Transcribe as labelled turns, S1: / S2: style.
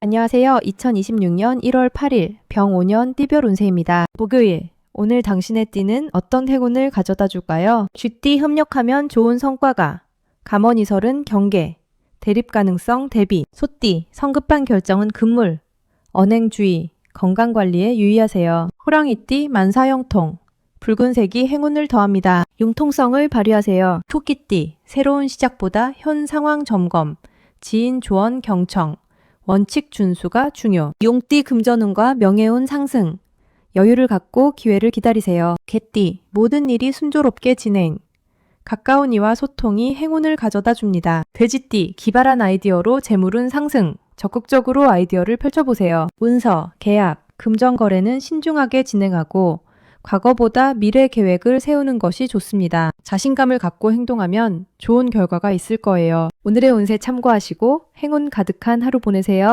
S1: 안녕하세요. 2026년 1월 8일 병 5년 띠별 운세입니다. 목요일. 오늘 당신의 띠는 어떤 행운을 가져다 줄까요? 쥐띠 협력하면 좋은 성과가. 감언이설은 경계. 대립 가능성 대비. 소띠 성급한 결정은 금물. 언행 주의. 건강 관리에 유의하세요. 호랑이띠 만사형통. 붉은색이 행운을 더합니다. 융통성을 발휘하세요. 토끼띠 새로운 시작보다 현 상황 점검. 지인 조언 경청. 원칙 준수가 중요. 용띠 금전운과 명예운 상승. 여유를 갖고 기회를 기다리세요. 개띠 모든 일이 순조롭게 진행. 가까운 이와 소통이 행운을 가져다 줍니다. 돼지띠 기발한 아이디어로 재물운 상승. 적극적으로 아이디어를 펼쳐보세요. 문서, 계약, 금전 거래는 신중하게 진행하고 과거보다 미래 계획을 세우는 것이 좋습니다. 자신감을 갖고 행동하면 좋은 결과가 있을 거예요. 오늘의 운세 참고하시고 행운 가득한 하루 보내세요.